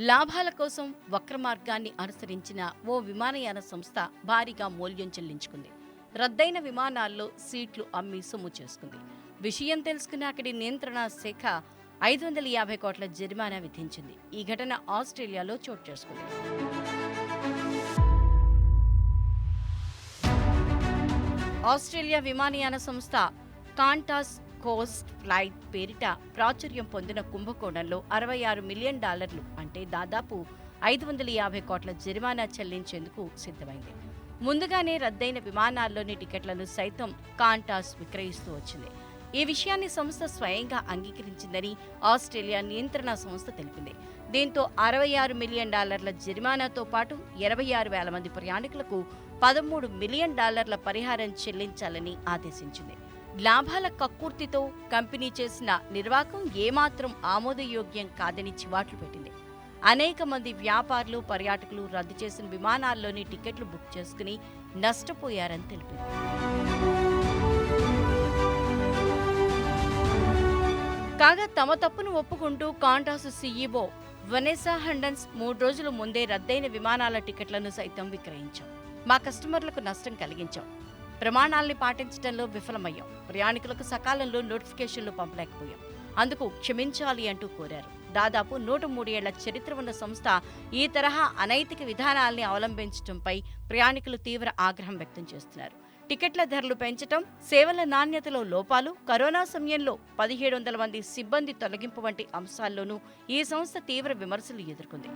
లాభాల కోసం వక్ర మార్గాన్ని అనుసరించిన ఓ విమానయాన సంస్థ భారీగా మూల్యం చెల్లించుకుంది. రద్దయిన విమానాల్లో సీట్లు అమ్మి సొమ్ము చేసుకుంది. విషయం తెలుసుకున్న అక్కడి నియంత్రణ శాఖ ఐదు వందల యాభై కోట్ల జరిమానా విధించింది. ఈ ఘటన ఆస్ట్రేలియాలో చోటు చేసుకుంది. ఆస్ట్రేలియా విమానయాన సంస్థ కాంటాస్ కోస్ట్ ఫ్లైట్ పేరిట ప్రాచుర్యం పొందిన కుంభకోణంలో అరవై ఆరు మిలియన్ డాలర్లు అంటే దాదాపు ఐదు వందల యాభై కోట్ల జరిమానా చెల్లించేందుకు సిద్ధమైంది. ముందుగానే రద్దయిన విమానాల్లోని టికెట్లను సైతం కాంటాస్ విక్రయిస్తూ వచ్చింది. ఈ విషయాన్ని సంస్థ స్వయంగా అంగీకరించిందని ఆస్ట్రేలియా నియంత్రణ సంస్థ తెలిపింది. దీంతో అరవై ఆరు మిలియన్ డాలర్ల జరిమానాతో పాటు ఇరవై ఆరు వేల మంది ప్రయాణికులకు పదమూడు మిలియన్ డాలర్ల పరిహారం చెల్లించాలని ఆదేశించింది. లాభాల కక్కుర్తితో కంపెనీ చేసిన నిర్వాకం ఏమాత్రం ఆమోదయోగ్యం కాదని చివాట్లు పెట్టింది. అనేక మంది వ్యాపారులు పర్యాటకులు రద్దు చేసిన విమానాల్లోని టికెట్లు బుక్ చేసుకుని నష్టపోయారని తెలిపింది. కాగా తమ తప్పును ఒప్పుకుంటూ కాంటాస్ సీఈఓ వనెసా హండన్స్ మూడు రోజుల ముందే రద్దయిన విమానాల టికెట్లను సైతం విక్రయించాం. మా కస్టమర్లకు నష్టం కలిగించాం. ప్రమాణాల్ని పాటించడంలో విఫలమయ్యాం. ప్రయాణికులకు సకాలంలో నోటిఫికేషన్లు పంపలేకపోయాం. అందుకు క్షమించాలి అంటూ కోరారు. దాదాపు నూట మూడేళ్ళ చరిత్ర ఉన్న సంస్థ ఈ తరహా అనైతిక విధానాల్ని అవలంబించడంపై ప్రయాణికులు తీవ్ర ఆగ్రహం వ్యక్తం చేస్తున్నారు. టికెట్ల ధరలు పెంచటం సేవల నాణ్యతలో లోపాలు కరోనా సమయంలో పదిహేడు వందల మంది సిబ్బంది తొలగింపు వంటి అంశాల్లోనూ ఈ సంస్థ తీవ్ర విమర్శలు ఎదుర్కొంది.